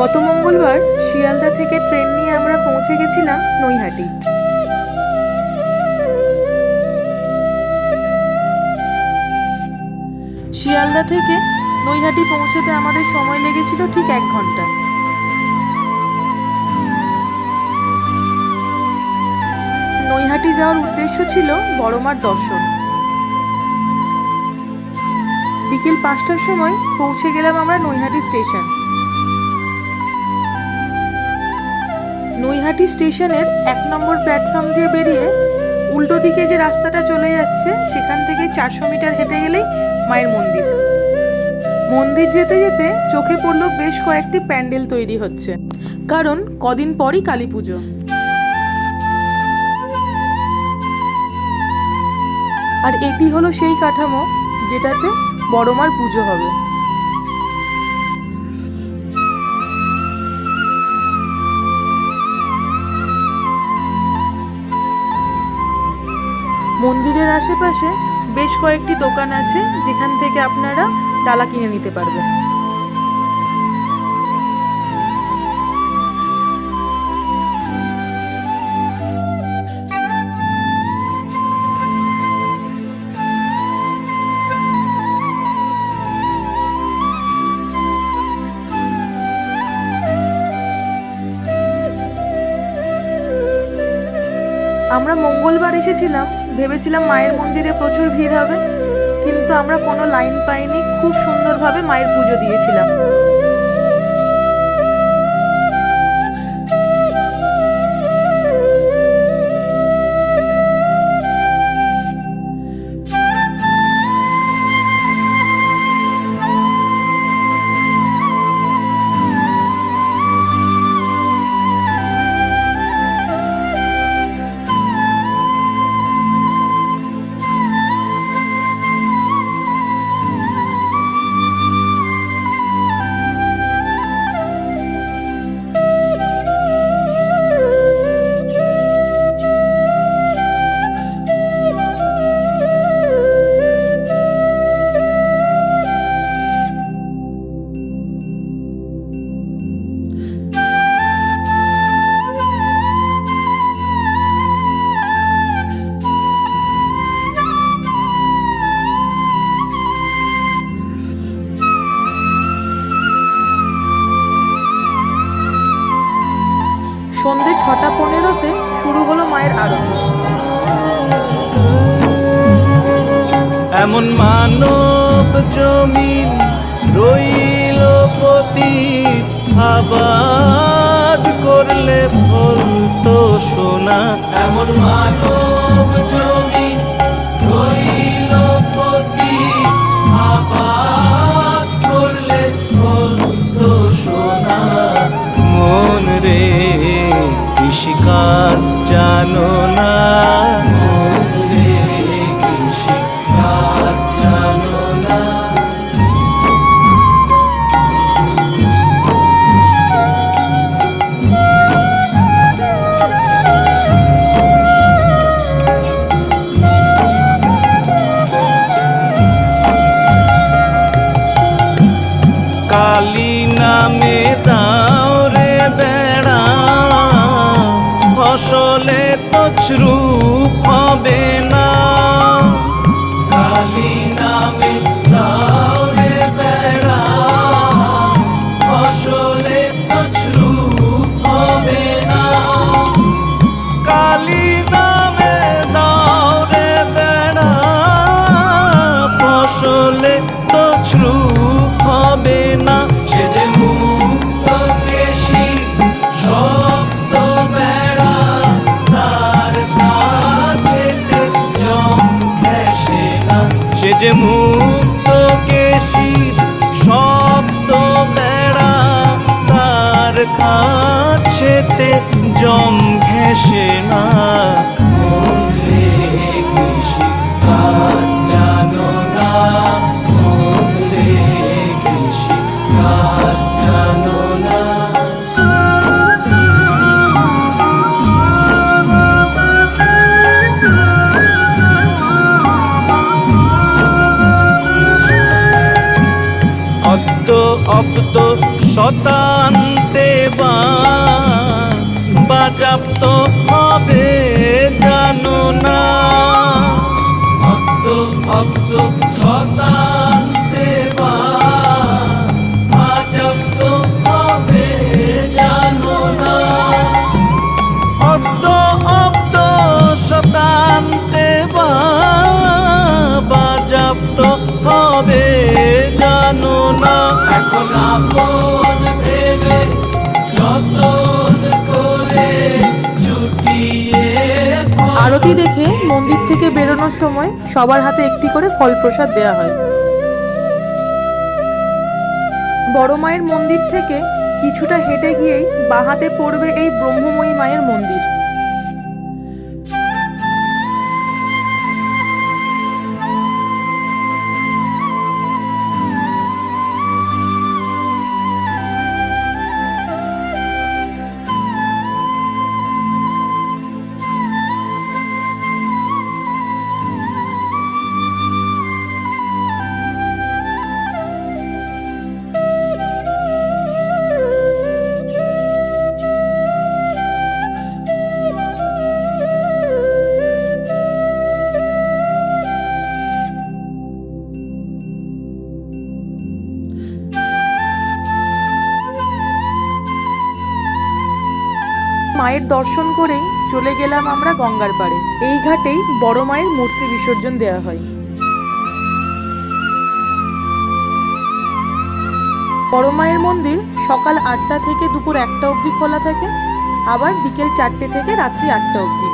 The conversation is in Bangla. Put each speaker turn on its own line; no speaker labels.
গত মঙ্গলবার শিয়ালদা থেকে ট্রেন নিয়ে আমরা পৌঁছে গেছিলাম নৈহাটি। শিয়ালদা থেকে নৈহাটি পৌঁছাতে আমাদের সময় লেগেছিল ঠিক এক ঘণ্টা। নৈহাটি যাওয়ার উদ্দেশ্য ছিল বড়মার দর্শন। বিকেল পাঁচটার সময় পৌঁছে গেলাম আমরা নৈহাটি স্টেশন। নৈহাটি স্টেশনের এক নম্বর প্ল্যাটফর্ম দিয়ে বেরিয়ে উল্টো দিকে যে রাস্তাটা চলে যাচ্ছে, সেখান থেকে চারশো মিটার হেঁটে গেলেই মায়ের মন্দির। মন্দির যেতে যেতে চোখে পড়ল বেশ কয়েকটি প্যান্ডেল তৈরি হচ্ছে, কারণ কদিন পরই কালী পুজো। আর এটি হলো সেই কাঠামো যেটাতে বড়মার পুজো হবে। মন্দিরের আশেপাশে বেশ কয়েকটি দোকান আছে যেখান থেকে আপনারা ডালা কিনে নিতে পারবেন। আমরা মঙ্গলবার এসেছিলাম, ভেবেছিলাম মায়ের মন্দিরে প্রচুর ভিড় হবে, কিন্তু আমরা কোনো লাইন পাইনি, খুব সুন্দরভাবে মায়ের পুজো দিয়েছিলাম। সন্ধে ছটা পনেরোতে শুরু হলো মায়ের আরতি।
এমন মানব জমি রইল পতি আবাদ করলে ফলতো শোনা এমন মানব যে মুক্ত কেশির শব্দ বেড়া তার কাছেতে জম ঘেসে না। অব্দ শতান্তে বা বাজাপ্ত জানো না, এখন আপন ভেবে যতন করে
আরতি দেখে মন্দির থেকে বেরোনোর সময় সবার হাতে একটি করে ফল প্রসাদ দেওয়া হয়। বড় মায়ের মন্দির থেকে কিছুটা হেঁটে গিয়েই বাঁহাতে পড়বে এই ব্রহ্মময়ী মায়ের মন্দির। মায়ের দর্শন করেই চলে গেলাম আমরা গঙ্গার পাড়ে। এই ঘাটেই বড় মায়ের মূর্তি বিসর্জন দেওয়া হয়। বড় মায়ের মন্দির সকাল আটটা থেকে দুপুর একটা অবধি খোলা থাকে, আবার বিকেল চারটে থেকে রাত্রি আটটা অবধি।